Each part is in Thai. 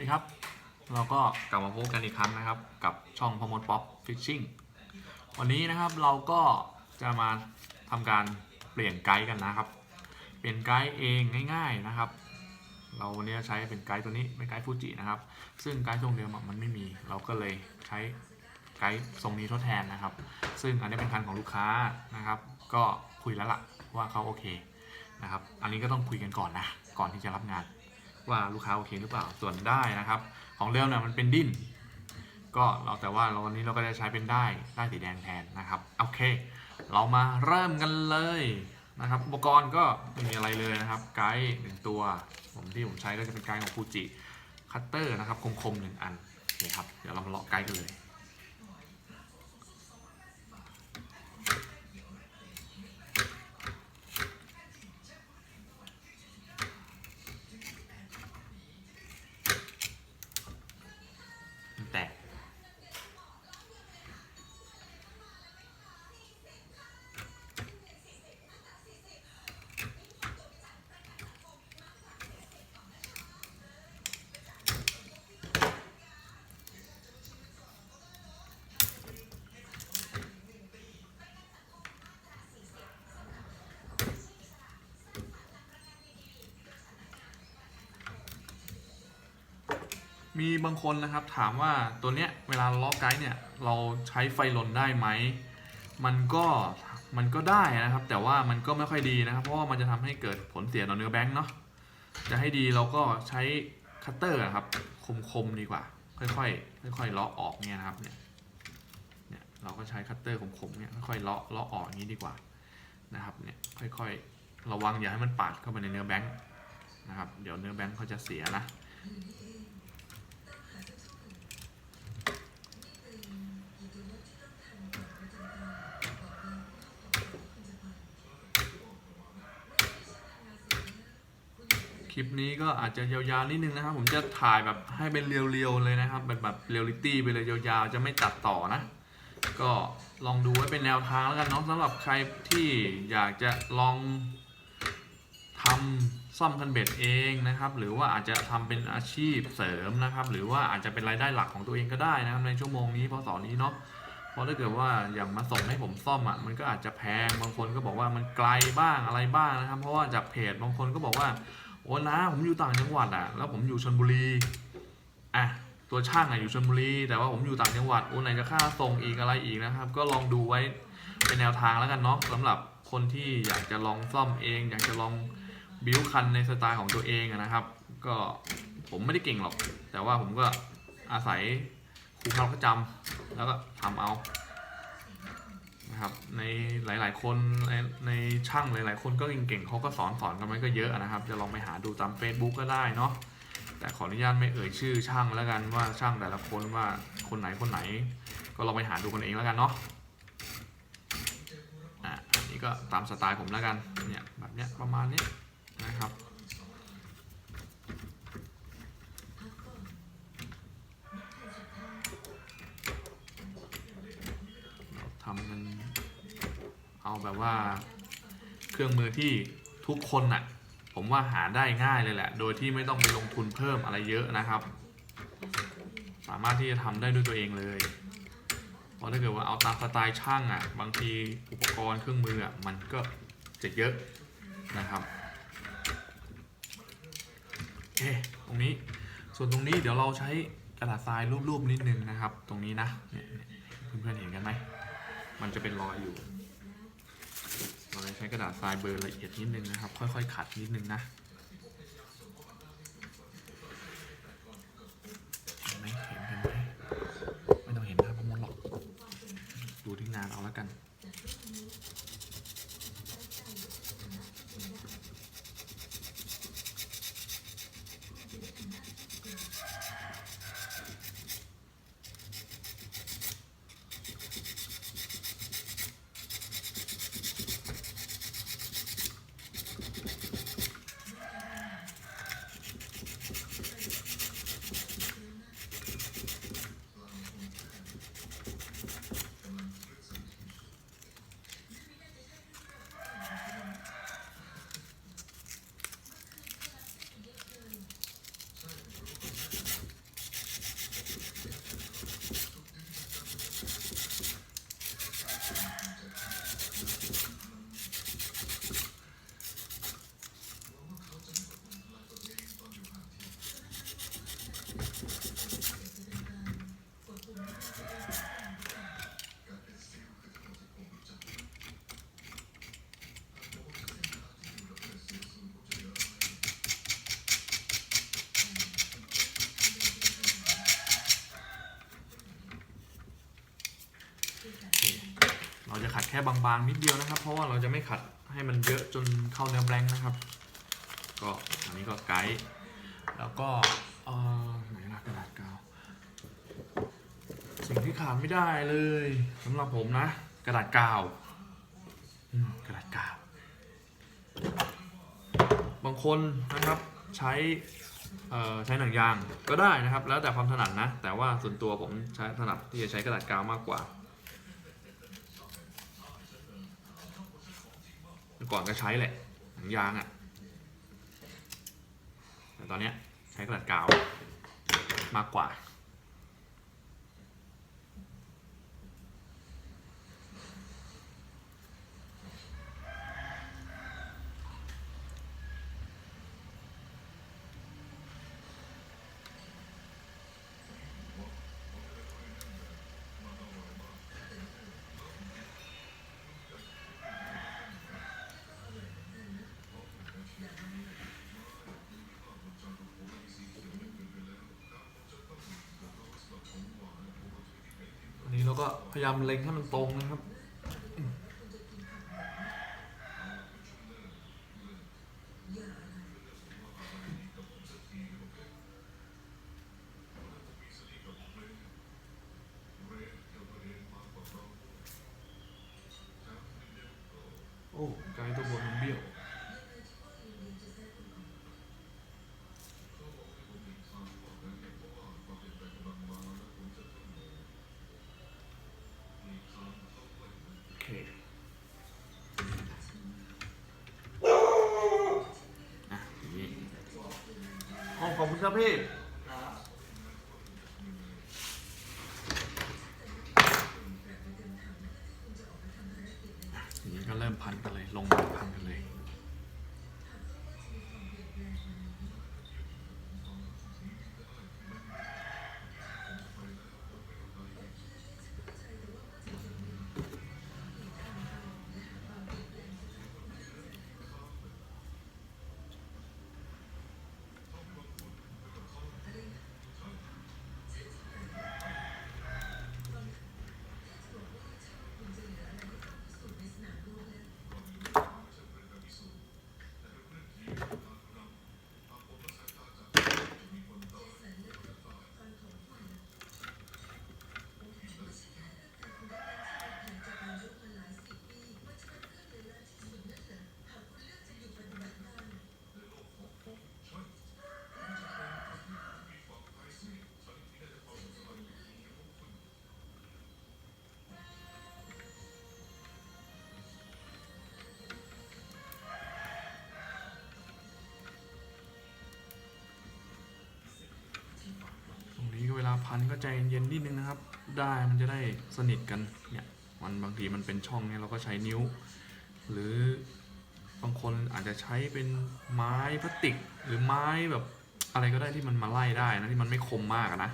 ดีครับ เราก็กลับมาพบกันอีกครั้งนะครับ กับช่องพมดป๊อปฟิชชิ่งวันนี้นะครับเราก็จะมาทำการเปลี่ยนไกด์กันนะครับ เปลี่ยนไกด์เองง่าย ๆนะครับ เราวันนี้ใช้เป็นไกด์ตัวนี้เป็นไกด์ฟูจินะครับ ซึ่งไกด์ทรงเดิมมันไม่มี เราก็เลยใช้ไกด์ทรงนี้ทดแทนนะครับ ซึ่งอันนี้เป็นคันของลูกค้านะครับ ก็คุยแล้วล่ะว่าเขาโอเคนะครับ อันนี้ก็ต้องคุยกันก่อนนะ ก่อนที่จะรับงาน ว่าลูกค้าโอเคหรือเปล่าส่วนได้นะครับ ของเดิมเนี่ยมันเป็นดิ้น ก็เราแต่ว่าเราวันนี้เราก็จะใช้เป็นได้ได้สีแดงแทนนะครับโอเค เรามาเริ่มกันเลยนะครับอุปกรณ์ก็ไม่มีอะไรเลยนะครับไกด์หนึ่งตัว ผมที่ผมใช้ก็จะเป็นไกด์ของฟูจิคัตเตอร์นะครับคมๆหนึ่งอันนี่ครับเดี๋ยวเรามาเลาะไกด์กันเลย มีบางคนนะครับถามว่าตัวเนี้ยเวลาล็อกไกด์เนี่ยเราใช้ไฟลนได้ไหม มันก็มันก็ได้นะครับ แต่ว่ามันก็ไม่ค่อยดีนะครับ เพราะว่ามันจะทำให้เกิดผลเสียต่อเนื้อแบงค์เนาะจะให้ดีเราก็ใช้คัตเตอร์อะครับ คมๆดีกว่า ค่อยๆค่อยๆเลาะออกเนี่ยนะครับเนี่ยเนี่ยเราก็ใช้คัตเตอร์คมๆเนี่ยค่อยๆเลาะเลาะออกอย่างนี้ดีกว่านะครับเนี่ยค่อยๆ ระวังอย่าให้มันปาดเข้าไปในเนื้อแบงค์นะครับ เดี๋ยวเนื้อแบงค์เขาจะเสียนะ คลิปนี้ก็อาจจะยาวๆนิดนึงนะครับ ผมจะถ่ายแบบให้เป็นเรียวๆเลยนะครับเป็นแบบเรียลลิตี้ไปเลยยาวๆ จะไม่ตัดต่อนะ ก็ลองดูไว้เป็นแนวทางแล้วกันเนาะสำหรับใครที่อยากจะลองทำซ่อมคันเบ็ดเองนะครับ หรือว่าอาจจะทำเป็นอาชีพเสริมนะครับ หรือว่าอาจจะเป็นรายได้หลักของตัวเองก็ได้นะครับ ในชั่วโมงนี้พอสอนนี้เนาะเพราะถ้าเกิดว่าอย่างมาส่งให้ผมซ่อมอะมันก็อาจจะแพงบางคนก็บอกว่ามันไกลบ้างอะไรบ้างนะครับ เพราะว่าจากเพจบางคนก็บอกว่า โอ้นะผมอยู่ต่างจังหวัดอะแล้วผมอยู่ชลบุรีอะตัวช่างอะอยู่ชลบุรีแต่ว่าผมอยู่ต่างจังหวัดโอ้ไหนจะค่าส่งอีกอะไรอีกนะครับ ก็ลองดูไว้เป็นแนวทางแล้วกันเนาะสำหรับคนที่อยากจะลองซ่อมเอง อยากจะลองบิวคันในสไตล์ของตัวเองนะครับ ก็ผมไม่ได้เก่งหรอก แต่ว่าผมก็อาศัยครูเขาประจำแล้วก็ทำเอา นะครับ ในหลาย ๆ คนในในช่างหลาย ๆ คนก็เก่งๆเขาก็สอนสอนกันมันก็เยอะนะครับ จะลองไปหาดูตาม Facebook ก็ได้เนาะแต่ขออนุญาตไม่เอ่ยชื่อช่างแล้วกันว่าช่างแต่ละคนว่าคนไหนคนไหน ก็ลองไปหาดูกันเองแล้วกันเนาะอะอันนี้ก็ตามสไตล์ผมแล้วกันเนี่ยแบบเนี้ยประมาณนี้นะครับ เราทำกัน เอาแบบว่า เครื่องมือที่ทุกคนน่ะ ผมว่าหาได้ง่ายเลยแหละ โดยที่ไม่ต้องไปลงทุนเพิ่มอะไรเยอะนะครับ สามารถที่จะทำได้ด้วยตัวเองเลยเพราะถ้าเกิดว่าเอาตามสไตล์ช่างอะ บางทีอุปกรณ์เครื่องมืออะ มันก็จะเยอะนะครับโอเคตรงนี้ส่วนตรงนี้เดี๋ยวเราใช้กระดาษทรายรูปๆนิดนึงนะครับ ตรงนี้นะเนี่ยเพื่อนๆเห็นกันไหมมันจะเป็นรอยอยู่ ใช้กระดาษทรายเบอร์ละเอียดนิดนึงนะครับ ค่อยๆ ขัดนิดนึงนะเห็นไหมเห็นเห็นไหมไม่ต้องเห็นนะผมมดหรอก ดูที่งานเอาแล้วกัน โแค่บางๆนิดเดียวนะครับ เพราะว่าเราจะไม่ขัดให้มันเยอะจนเข้าเนื้อแบงค์นะครับ ก็อันนี้ก็ไกด์แล้วก็เออไหนล่ะกระดาษกาวสิ่งที่ขาดไม่ได้เลยสำหรับผมนะ กระดาษกาวกระดาษกาวบางคนนะครับใช้ใช้หนังยางก็ได้นะครับ แล้วแต่ความถนัดนะ แต่ว่าส่วนตัวผมใช้ถนัดที่จะใช้กระดาษกาวมากกว่าเมื่อ ก่อนก็ใช้แหละหนังยางอะ่ะแต่ตอนเนี้ยใช้กระดาษกาวมากกว่า พยายามเล็งให้มันตรงนะครับ โอ้ไกลตัวบนมันเบี้ยว อ๋อขอบคุณครับพี่นี้ก็เริ่มพันกันเลย ลงมาพันกันเลย พันก็ใจเย็นนิดนึงนะครับ ได้มันจะได้สนิทกันเนี่ยมันบางทีมันเป็นช่องเนี่ยเราก็ใช้นิ้ว หรือบางคนอาจจะใช้เป็นไม้พลาสติก หรือไม้แบบอะไรก็ได้ที่มันมาไล่ได้นะที่มันไม่คมมากนะ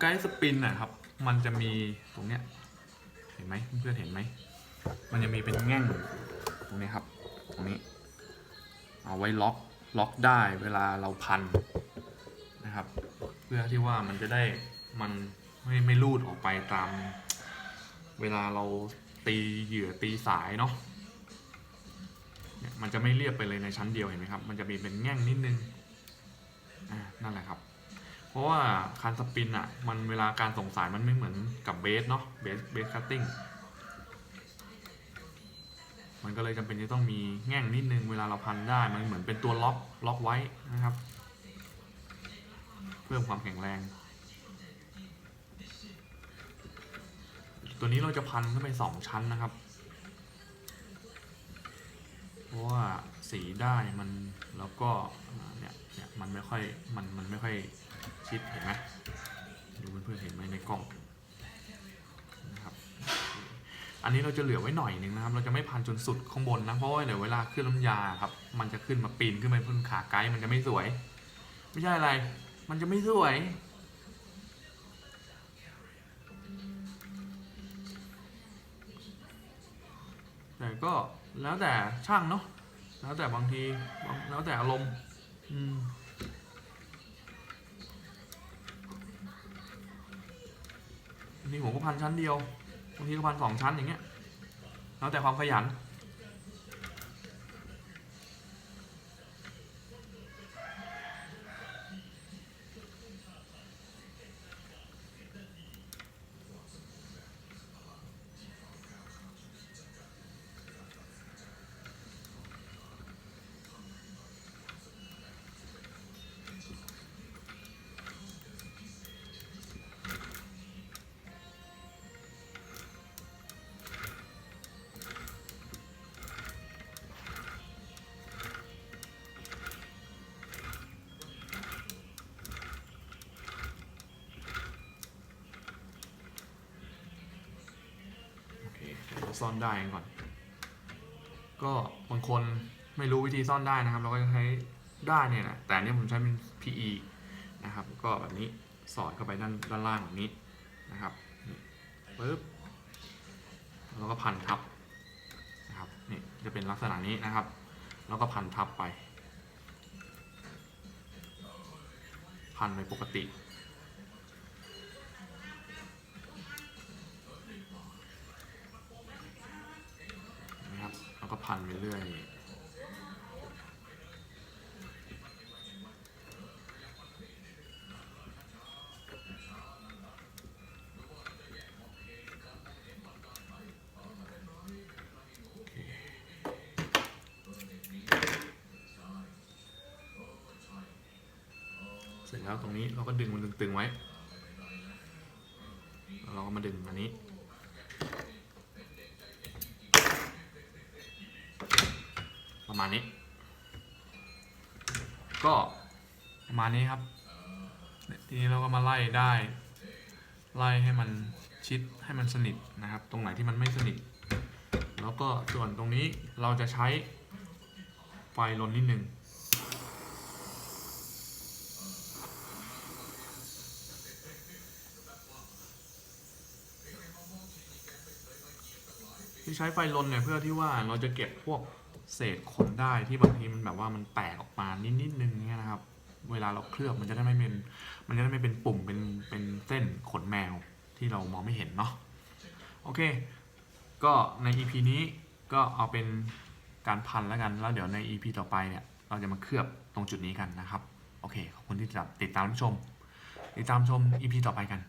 ไกด์สปินนะครับ มันจะมีตรงเนี้ย เห็นไหมเพื่อนเห็นไหม มันจะมีเป็นแง่งตรงนี้ครับ ตรงนี้ เอาไว้ล็อกล็อกได้เวลาเราพันนะครับ เพื่อที่ว่ามันจะได้มันไม่ไม่รูดออกไปตาม เวลาเราตีเหยื่อตีสายเนาะเนี่ยมันจะไม่เรียบไปเลยในชั้นเดียวเห็นไหมครับ มันจะมีเป็นแง่งนิดนึง อ่า นั่นแหละครับ ราะว่าคันสปินอะ มันเวลาการส่งสายมันไม่เหมือนกับเบสเนาะเบสเบสคัตติ้งมันก็เลยจำเป็นจะต้องมีแง่งนิดนึงเวลาเราพันได้มันเหมือนเป็นตัวล็อกล็อกไว้นะครับ เพิ่มความแข็งแรง ตัวนี้เราจะพันขึ้นไปสองชั้นนะครับ เพราะว่าสีได้มันแล้วก็เนี่ยเนี่ยมันไม่ค่อยมันมันไม่ค่อย ชิดเห็นไหมดูเพื่อนๆเห็นไหมในกล้องนะครับอันนี้เราจะเหลือไว้หน่อยหนึงนะครับ เราจะไม่พันจนสุดข้างบนนะเพราะว่าเดี๋ยวเวลาขึ้นน้ำยาครับ มันจะขึ้นมาปีนขึ้นไปบนขาไกด์มันจะไม่สวย ไม่ใช่อะไร มันจะไม่สวยแต่ก็แล้วแต่ช่างเนาะแล้วแต่บางทีแล้วแต่อารมณ์ อืม บางทีผมก็พันชั้นเดียวบางทีก็พันสองชั้นอย่างเงี้ยแล้วแต่ความขยัน ซ่อนได้กันก่อน ก็บางคนไม่รู้วิธีซ่อนได้นะครับ เราก็ใช้ได้เนี่ยนะแต่อันนี้ผมใช้เป็น PE นะครับ ก็แบบนี้สอดเข้าไปด้านด้านล่างแบบนี้นะครับปึ๊บแล้วก็พันทับนะครับนี่จะเป็นลักษณะนี้นะครับ แล้วก็พันทับไป พันไปปกติ แล้วก็พันไปเรื่อยเสร็จแล้วตรงนี้เราก็ดึงมันตึงๆไว้ เราก็มาดึงอันนี้ ประมาณนี้ ก็ประมาณนี้ครับ ทีนี้เราก็มาไล่ได้ ไล่ให้มันชิดให้มันสนิทนะครับ ตรงไหนที่มันไม่สนิท แล้วก็ส่วนตรงนี้เราจะใช้ไฟลนนิดนึงที่ใช้ไฟลนเนี่ยเพื่อที่ว่าเราจะเก็บพวก เศษขนได้ที่บางทีมันแบบว่ามันแตกออกมานิดนิดนึงเนี่ยนะครับ เวลาเราเคลือบมันจะได้ไม่เป็นมันจะได้ไม่เป็นปุ่มเป็นเป็นเส้นขนแมวที่เรามองไม่เห็นเนาะโอเค ก็ใน EP นี้ก็เอาเป็นการพันแล้วกันแล้วเดี๋ยวใน EP ต่อไปเนี่ยเราจะมาเคลือบตรงจุดนี้กันนะครับ โอเค ขอบคุณที่ติดตามชม ติดตามชม EP ต่อไปกัน